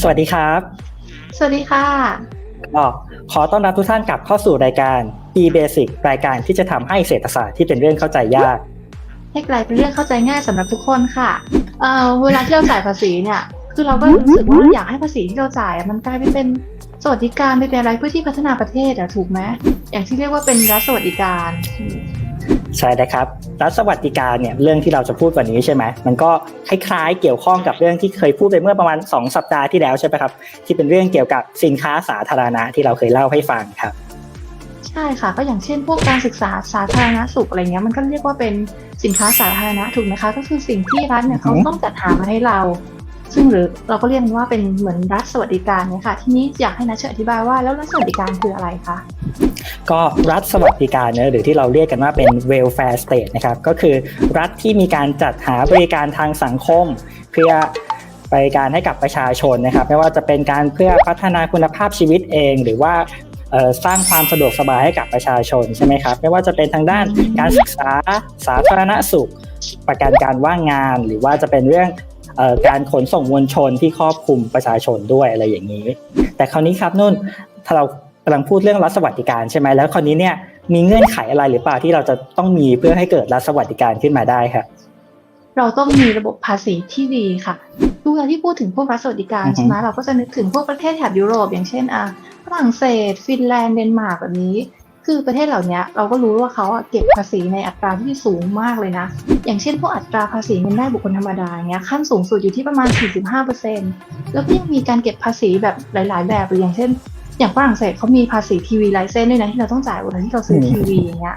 สวัสดีครับ สวัสดีค่ะ ก็ขอต้อนรับทุกท่านกลับเข้าสู่รายการ e Basic รายการที่จะทำให้เศรษฐศาสตร์ที่เป็นเรื่องเข้าใจยาก ให้กลายเป็นเรื่องเข้าใจง่ายสำหรับทุกคนค่ะเอ่อเวลาที่เราจ่ายภาษีเนี่ย คือเราก็รู้สึกว่าอยากให้ภาษีที่เราจ่ายอะมันกลายไปเป็นสวัสดิการไปเป็นอะไรเพื่อที่พัฒนาประเทศอะถูกไหมอย่างที่เรียกว่าเป็นรัฐสวัสดิการ ใช่นะครับรัฐสวัสดิการเนี่ยเรื่องที่เราจะพูดวันนี้ใช่ไหมมันก็คล้ายๆเกี่ยวข้องกับเรื่องที่เคยพูดไปเมื่อประมาณ 2 สัปดาห์ที่แล้วใช่ไหมครับ ที่เป็นเรื่องเกี่ยวกับสินค้าสาธารณะที่เราเคยเล่าให้ฟังครับ ใช่ค่ะ ก็อย่างเช่น พวกการศึกษาสาธารณสุขอะไรเงี้ยมันก็เรียกว่าเป็นสินค้าสาธารณะถูกไหมคะ ก็คือสิ่งที่รัฐเนี่ยเขาอือฮึต้องจัดหามาให้เรา ซึ่งหรือเราก็เรียกมันว่าเป็นเหมือนรัฐสวัสดิการเนี่ยค่ะ ทีนี้อยากให้นัชเชอธิบายว่าแล้วรัฐสวัสดิการคืออะไรคะก็รัฐสวัสดิการเนอะหรือที่เราเรียกกันว่าเป็น welfare state นะครับก็คือรัฐที่มีการจัดหาบริการทางสังคม เพื่อบริการให้กับประชาชนนะครับ ไม่ว่าจะเป็นการเพื่อพัฒนาคุณภาพชีวิตเอง หรือว่าสร้างความสะดวกสบายให้กับประชาชนใช่ไหมครับ ไม่ว่าจะเป็นทางด้านการศึกษาสาธารณสุข ประกันการว่างงาน หรือว่าจะเป็นเรื่อง การขนส่งมวลชนที่ครอบคลุมประชาชนด้วยอะไรอย่างนี้ แต่คราวนี้ครับนุ่นถ้าเรากำลังพูดเรื่องรัฐสวัสดิการใช่ไหมแล้วคราวนี้เนี่ยมีเงื่อนไขอะไรหรือเปล่าที่เราจะต้องมีเพื่อให้เกิดรัฐสวัสดิการขึ้นมาได้ครับเราต้องมีระบบภาษีที่ดีค่ะทุกเวลาที่พูดถึงพวกรัฐสวัสดิการอือฮึใช่ไหมเราก็จะนึกถึงพวกประเทศแถบยุโรป อย่างเช่นอะฝรั่งเศส ฟินแลนด์เดนมาร์กแบบนี้ คือประเทศเหล่านี้เราก็รู้ว่าเขาเก็บภาษีในอัตราที่สูงมากเลยนะ อย่างเช่นพวกอัตราภาษีเงินได้บุคคลธรรมดาเงี้ยขั้นสูงสุดอยู่ที่ประมาณ 45%แล้วก็ยังมีการเก็บภาษีแบบหลาย ๆ แบบเลยอย่างเช่น อย่างฝรั่งเศสเขามีภาษีทีวีไลเซนด้วยนะที่เราต้องจ่ายเวลาที่เราซื้อทีวีอย่างเงี้ย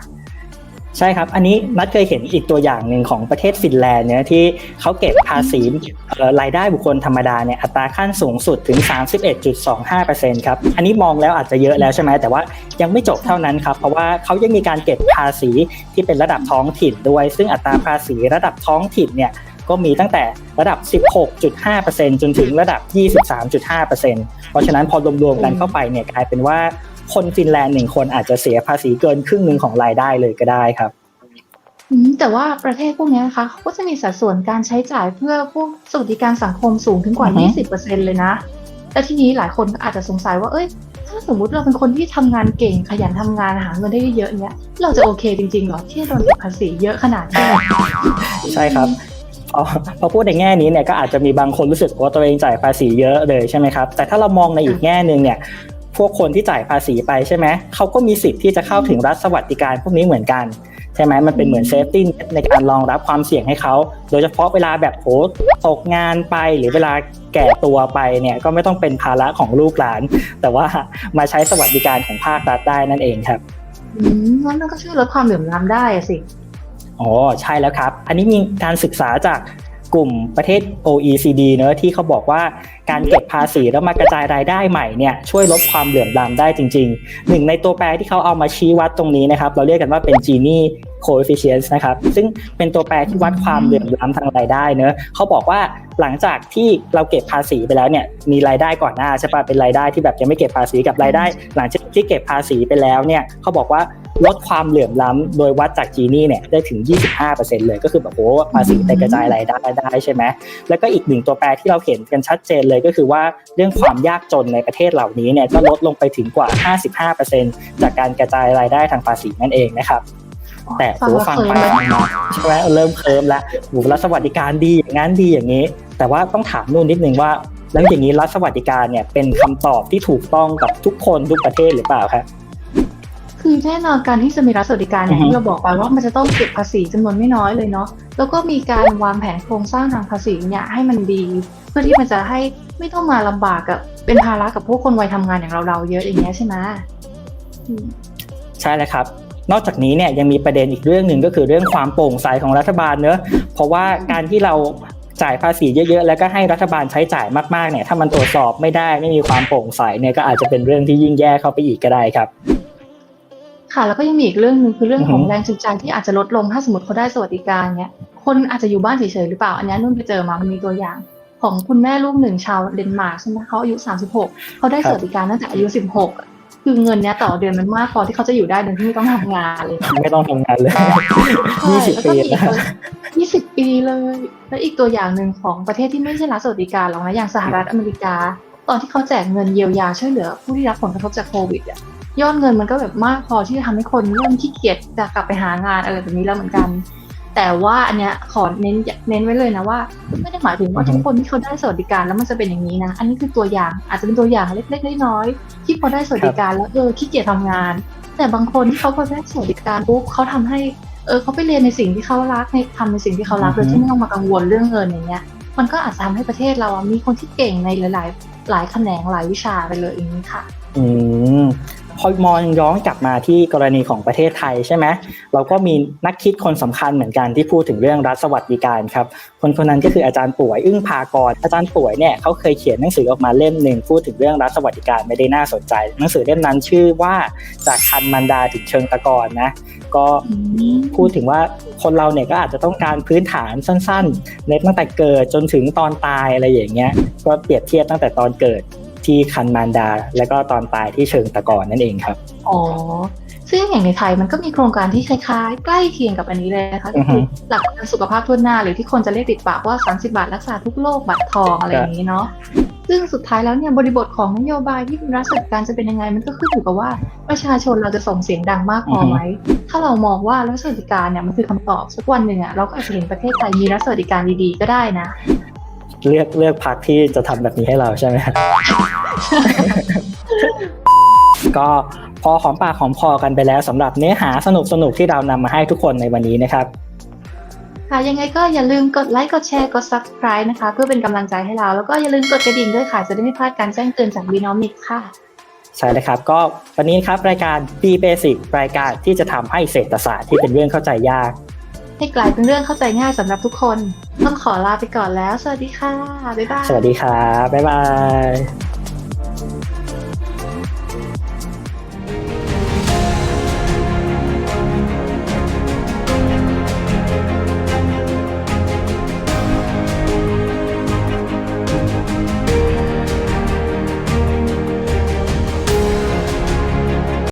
ใช่ครับ อันนี้นัดเคยเห็นอีกตัวอย่างหนึ่งของประเทศฟินแลนด์เนี่ยที่เขาเก็บภาษีรายได้บุคคลธรรมดาเนี่ยอัตราขั้นสูงสุดถึง 31.25%ครับ อันนี้มองแล้วอาจจะเยอะแล้วใช่ไหมแต่ว่ายังไม่จบเท่านั้นครับ เพราะว่าเขายังมีการเก็บภาษีที่เป็นระดับท้องถิ่นด้วย ซึ่งอัตราภาษีระดับท้องถิ่นเนี่ยก็มีตั้งแต่ระดับ 16.5%จนถึงระดับ 23.5%เพราะฉะนั้นพอรวมๆกันเข้าไปเนี่ยกลายเป็นว่า คนฟินแลนด์หนึ่งคนอาจจะเสียภาษีเกินครึ่งหนึ่งของรายได้เลยก็ได้ครับอืมแต่ว่าประเทศพวกเนี้ยนะคะเขาก็จะมีสัดส่วนการใช้จ่ายเพื่อพวกสวัสดิการสังคมสูงถึงกว่าอือฮึ20%เลยนะ แต่ทีนี้หลายคนก็อาจจะสงสัยว่า เอ้ย ถ้าสมมุติเราเป็นคนที่ทำงานเก่งขยันทำงานหาเงินได้เยอะๆเนี้ย เราจะโอเคจริงๆเหรอที่เราเก็บภาษีเยอะขนาดนี้ ใช่ครับพอพอพูดในแง่นี้เนี่ยก็อาจจะมีบางคนรู้สึกว่าตัวเองจ่ายภาษีเยอะเลยใช่ไหมครับ แต่ถ้าเรามองในอีกแง่หนึ่งเนี่ย พวกคนที่จ่ายภาษีไปใช่ไหมเขาก็มีสิทธิ์ที่จะเข้าถึงรัฐสวัสดิการพวกนี้เหมือนกัน ใช่ไหมมันเป็นเหมือนเซฟตี้ในการรองรับความเสี่ยงให้เขา โดยเฉพาะเวลาแบบโหตกงานไปหรือเวลาแก่ตัวไปเนี่ยก็ไม่ต้องเป็นภาระของลูกหลาน แต่ว่ามาใช้สวัสดิการของภาครัฐได้นั่นเองครับอืมงั้นมันก็ช่วยลดความเหลื่อมล้ำได้อะสิอ๋อใช่แล้วครับ อันนี้มีการศึกษาจากกลุ่มประเทศ OECD เนอะที่เขาบอกว่า การเก็บภาษีแล้วมากระจายรายได้ใหม่เนี่ยช่วยลดความเหลื่อมล้ำได้จริง ๆ หนึ่งในตัวแปรที่เขาเอามาชี้วัดตรงนี้นะครับ เราเรียกกันว่าเป็น Gini coefficient นะครับ ซึ่งเป็นตัวแปรที่วัดความเหลื่อมล้ำทางรายได้เนอะเขาบอกว่าหลังจากที่เราเก็บภาษีไปแล้วเนี่ยมีรายได้ก่อนหน้าใช่ปะเป็นรายได้ที่แบบยังไม่เก็บภาษีกับรายได้ หลังจากที่เก็บภาษีไปแล้วเนี่ยเขาบอกว่าลดความเหลื่อมล้ำโดยวัดจากจีนี่เนี่ยได้ถึง 25%เลยก็คือแบบโอ้ภาษีไปกระจายรายได้ได้ใช่ไหมแล้วก็อีกหนึ่งตัวแปรที่เราเห็นกันชัดเจนเลยก็คือว่าเรื่องความยากจนในประเทศเหล่านี้เนี่ยก็ลดลงไปถึงกว่า 55%จากการกระจายรายได้ทางภาษีนั่นเองนะครับ แต่ฟังโอ้แล้วฟังเคยไปเลยฟังมาใช่ไหมเริ่มเคลิมแล้วโอ้รัฐสวัสดิการดีอย่างนั้นดีอย่างนี้ แต่ว่าต้องถามนู่นนิดนึงว่าแล้วอย่างนี้รัฐสวัสดิการเนี่ยเป็นคำตอบที่ถูกต้องกับทุกคนทุกประเทศหรือเปล่าครับคือแน่นอนการที่จะมีรัฐสวัสดิการเนี่ยอือฮึที่เราบอกไปว่ามันจะต้องเก็บภาษีจำนวนไม่น้อยเลยเนาะแล้วก็มีการวางแผนโครงสร้างทางภาษีเนี่ยให้มันดี เพื่อที่มันจะให้ไม่ต้องมาลำบากกับเป็นภาระกับพวกคนวัยทำงานอย่างเราๆเยอะอย่างเงี้ยใช่ไหมอืมใช่แล้วครับ นอกจากนี้เนี่ยยังมีประเด็นอีกเรื่องหนึ่งก็คือเรื่องความโปร่งใสของรัฐบาลเนอะเพราะว่าการที่เราจ่ายภาษีเยอะๆ แล้วก็ให้รัฐบาลใช้จ่ายมากๆเนี่ยถ้ามันตรวจสอบไม่ได้ไม่มีความโปร่งใสเนี่ยก็อาจจะเป็นเรื่องที่ยิ่งแย่เข้าไปอีกก็ได้ครับ ค่ะแล้วก็ยังมีอีกเรื่องหนึ่งคือเรื่องของแรงจูงใจที่อาจจะลดลงถ้าสมมติเขาได้สวัสดิการเนี้ยคนอาจจะอยู่บ้านเฉยๆหรือเปล่าอันนี้นุ่นไปเจอมามันมีตัวอย่างของคุณแม่ลูกหนึ่งชาวเดนมาร์กใช่ไหมเขาอายุ 36 เขาได้สวัสดิการตั้งแต่อายุ 16 คือเงินเนี้ยต่อเดือนมันมากพอที่เขาจะอยู่ได้โดยที่ไม่ต้องทำงานเลยไม่ต้องทำงานเลยยี่สิบใช่ปีแล้วก็มีอีกนะ ตัวยี่สิบปีเลย แล้วอีกตัวอย่างหนึ่งของประเทศที่ไม่ใช่รัฐสวัสดิการหรอกนะอย่างสหรัฐอเมริกา ตอนที่เขาแจกเงินเยียวยาช่วยเหลือ ผู้ที่รับผลกระทบจากโควิดอะยอดเงินมันก็แบบมากพอที่จะทำให้คนเริ่มขี้เกียจจะกลับไปหางานอะไรแบบนี้แล้วเหมือนกัน แต่ว่าอันเนี้ยขอเน้นเน้นไว้เลยนะว่า ไม่ได้หมายถึงว่าอือฮึทุกคนที่เขาได้สวัสดิการแล้วมันจะเป็นอย่างนี้นะ อันนี้คือตัวอย่างอาจจะเป็นตัวอย่างเล็กๆน้อยๆที่พอได้สวัสดิการแล้วเออขี้เกียจทำงาน แต่บางคนที่เขาพอได้สวัสดิการปุ๊บเขาทำให้เออเขาไปเรียนในสิ่งที่เขารักในทำในสิ่งที่เขารักอืโดอฮึยที่ไม่ต้องมากังวลเรื่องเงินอย่างเงี้ยมันก็อาจจะทำให้ประเทศเราอะมีคนที่เก่งในหลาย ๆ หลายแขนงหลายวิชาไปเลยอย่างนี้ค่ะ อืมพ อมองย้อนกลับมาที่กรณีของประเทศไทยใช่ไหมเราก็มีนักคิดคนสำคัญเหมือนกันที่พูดถึงเรื่องรัฐสวัสดิการครับ คนคนนั้นก็คืออาจารย์ป่วยอึ้งพากรอาจารย์ป่วยเนี่ยเขาเคยเขียนหนังสือออกมาเล่มหนึ่งพูดถึงเรื่องรัฐสวัสดิการไม่ได้น่าสนใจ หนังสือเล่มนั้นชื่อว่าจากคันมันดาถึงเชิงตะกอนนะก็พูดถึงว่าคนเราเนี่ยก็อาจจะต้องการพื้นฐานสั้นๆ ในตั้งแต่เกิดจนถึงตอนตายอะไรอย่างเงี้ยก็เปรียบเทียบตั้งแต่ตอนเกิด ที่คันมารดา แล้วก็ตอนตายที่เชิงตะกอนนั่นเองครับ อ๋อ ซึ่งอย่างในไทยมันก็มีโครงการที่คล้ายๆ ใกล้เคียงกับอันนี้เลยนะคะอืก็อฮึคือหลักประกันสุขภาพทั่วหน้า หรือที่คนจะเรียกติดปากว่า 30 บาทรักษาทุกโรคบัตรทองอะไรอย่างนี้เนาะซึ่งสุดท้ายแล้วเนี่ยบริบทของนโยบายที่เป็นรัฐสวัสดิการจะเป็นยังไง มันก็ขึ้นอยู่กับว่าประชาชนเราจะส่งเสียงดังมากพอไหมถ้าเรามองว่ารัฐสวัสดิการเนี่ยมันคือคำตอบสักวันหนึ่งอะเราก็อาจจะเห็นประเทศไทยมีรัฐสวัสดิการดีๆ ก็ได้นะ เลือกเลือกพักที่จะทำแบบนี้ให้เราใช่ไหมก็พอหอมปากหอมคอกันไปแล้วสำหรับเนื้อหาสนุกๆที่เรานำมาให้ทุกคนในวันนี้นะครับ ค่ะยังไงก็อย่าลืมกดไลค์กดแชร์กด subscribe นะคะ เพื่อเป็นกำลังใจให้เรา แล้วก็อย่าลืมกดกระดิ่งด้วยค่ะ จะได้ไม่พลาดการแจ้งเตือนจาก b ีนอมิกค่ะใช่เลยครับ ก็วันนี้ครับรายการ B Basic รายการที่จะทำให้เศรษฐศาสตร์ที่เป็นเรื่องเข้าใจยาก ให้กลายเป็นเรื่องเข้าใจง่ายสำหรับทุกคน ต้องขอลาไปก่อนแล้ว สวัสดีค่ะ บ๊ายบาย สวัสดีครับบ๊ายบาย